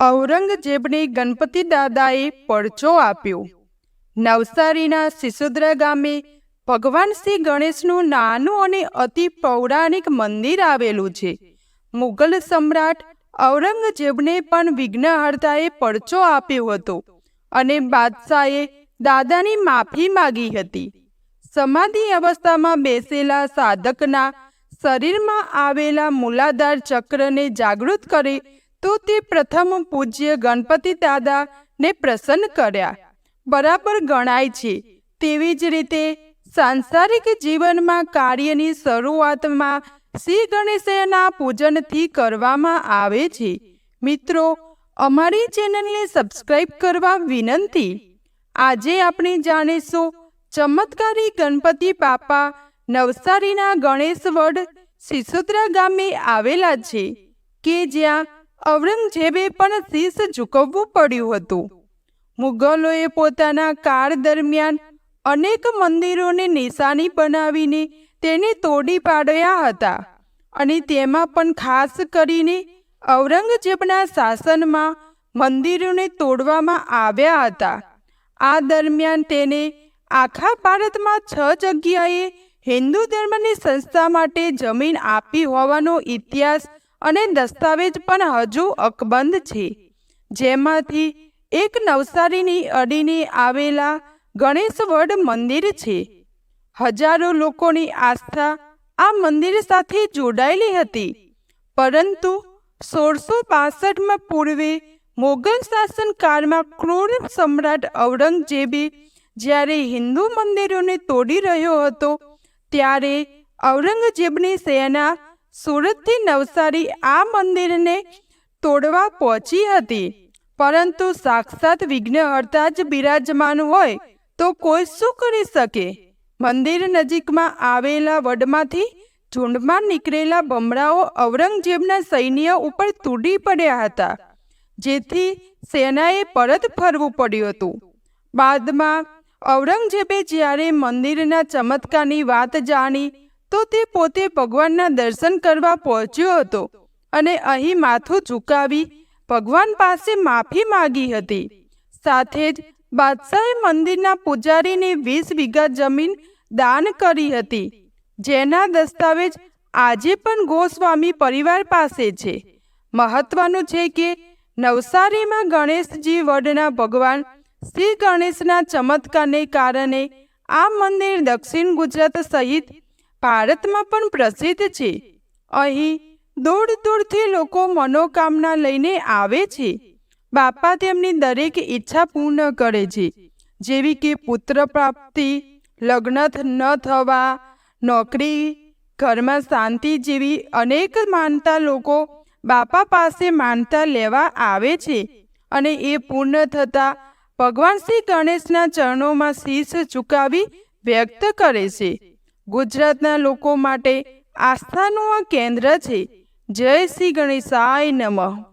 ઔરંગઝેબને ગણપતિ દાદાએ પડચો આપ્યો. નવસારીના સિસોદરા ગામે ભગવાન શ્રી ગણેશનું નાનું અને અતિ પૌરાણિક મંદિર આવેલું છે. મુગલ સમ્રાટ ઔરંગઝેબને પણ વિઘ્નહર્તાએ પડચો આપ્યો હતો અને બાદશાહે દાદાની માફી માગી હતી. સમાધિ અવસ્થામાં બેસેલા સાધકના શરીરમાં આવેલા મૂલાધાર ચક્રને જાગૃત કરે તો તે પ્રથમ પૂજ્ય ગણપતિ દાદાને પ્રસન્ન કર્યા. બરાબર ગણાય છે. તેવી જ રીતે સાંસારિક જીવનમાં કાર્યની શરૂઆતમાં શ્રી ગણેશના પૂજનથી કરવામાં આવે છે. મિત્રો, અમારી ચેનલને સબસ્ક્રાઈબ કરવા વિનંતી. આજે આપણે જાણીશું ચમત્કારી ગણપતિ બાપા નવસારીના ગણેશ વડ સિસોદરા ગામે આવેલા છે કે જ્યાં ઔરંગઝેબે પણ શીશ ઝુકવવું પડ્યું હતું. મુગલોએ પોતાના કાળ દરમિયાન અનેક મંદિરોને નિશાની બનાવીને તેને તોડી પાડ્યા હતા અને તેમાં પણ ખાસ કરીને ઔરંગઝેબના શાસનમાં મંદિરોને તોડવામાં આવ્યા હતા. આ દરમિયાન તેને આખા ભારતમાં છ જગ્યાએ હિન્દુ ધર્મની સંસ્થા માટે જમીન આપી હોવાનો ઇતિહાસ અને દસ્તાવેજ પણ હજુ અકબંધ છે. જેમાંથી એક નવસારીની અડીને આવેલા ગણેશવડ મંદિર છે. હજારો લોકોની આસ્થા આ મંદિર સાથે જોડાયેલી હતી. પરંતુ સોળસો પાસઠમાં પૂર્વે મોગલ શાસનકાળમાં ક્રૂર સમ્રાટ ઔરંગઝેબે જ્યારે હિન્દુ મંદિરોને તોડી રહ્યો હતો, ત્યારે ઔરંગઝેબની સેના સુરતથી નવસારી આ મંદિરને તોડવા પહોંચી હતી. પરંતુ સાક્ષાત વિઘ્નહર્તા જ બિરાજમાન હોય તો કોઈ શું કરી શકે? મંદિર નજીકમાં આવેલા વડમાંથી ઝુંડમાં નીકળેલા બમરાઓ ઔરંગઝેબના સૈન્ય ઉપર તૂટી પડ્યા હતા, જેથી સેનાએ પરત ફરવું પડ્યું હતું. બાદમાં ઔરંગઝેબે જ્યારે મંદિરના ચમત્કારની વાત જાણી તો તે પોતે ભગવાનના દર્શન કરવા પહોંચ્યો હતો અને અહીં માથું ઝુકાવી ભગવાન પાસે માફી માગી હતી. સાથે જ બાદશાહે મંદિરના પૂજારીને વીસ વીઘા જમીન દાન કરી હતી. જેના દસ્તાવેજ આજે પણ ગોસ્વામી પરિવાર પાસે છે. મહત્વનું છે કે નવસારીમાં ગણેશજી વડના ભગવાન શ્રી ગણેશના ચમત્કારને કારણે આ મંદિર દક્ષિણ ગુજરાત સહિત ભારતમાં પણ પ્રસિદ્ધ છે. અહીં દૂર દૂરથી લોકો મનોકામના લઈને આવે છે. બાપા તેમની દરેક ઈચ્છા પૂર્ણ કરે છે. જેવી કે પુત્ર પ્રાપ્તિ, લગ્ન ન થવા, નોકરી, ઘરમાં શાંતિ જેવી અનેક માનતા લોકો બાપા પાસે માનતા લેવા આવે છે અને એ પૂર્ણ થતાં ભગવાન શ્રી ગણેશના ચરણોમાં શીશ ચુકાવી વ્યક્ત કરે છે. ગુજરાતના લોકો માટે આસ્થાનું આ કેન્દ્ર છે. જય શ્રી ગણેશાય નમઃ.